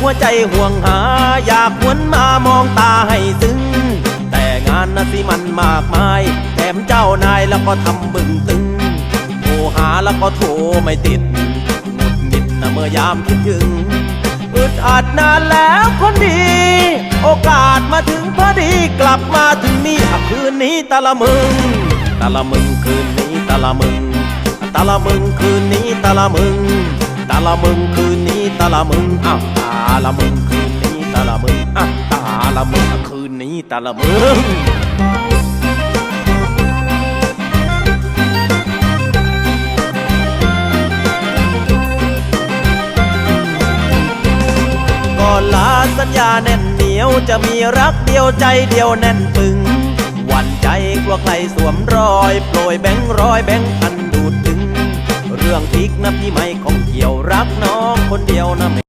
หัวใจห่วงหา อยากหวนมามองตาให้ซึ้ง แต่งานนะสิมันมากมาย แถมเจ้านายแล้วก็ทำบึงตึง โทรหาแล้วก็โทรไม่ติดหงุดหงิดนะเมื่อยามคิดถึงอึดอัดนานแล้วคนดี โอกาสมาถึงพอดีกลับมาถึงนี่คืนนี้ตะละมึง ตะละมึงคืนนี้ตะละมึง ตะละมึงคืนนี้ตะละมึง ตะละมึงคืนนี้ตะละมึงอ้าวตาละมึงคืนนี้ตะละมึงอ้าวตาละมึงคืนนี้ตะละมึงก่อนลาสัญญาแน่นเหนียวจะมีรักเดียวใจเดียวแน่นปึงหวันใจกลัวใครสวมรอย โปรยแบงค์ร้อยแบงค์พันดูดถึง รื่องพริกนะพี่ไม่ของเกี่ยวรักน้องคนเดียวนะไม่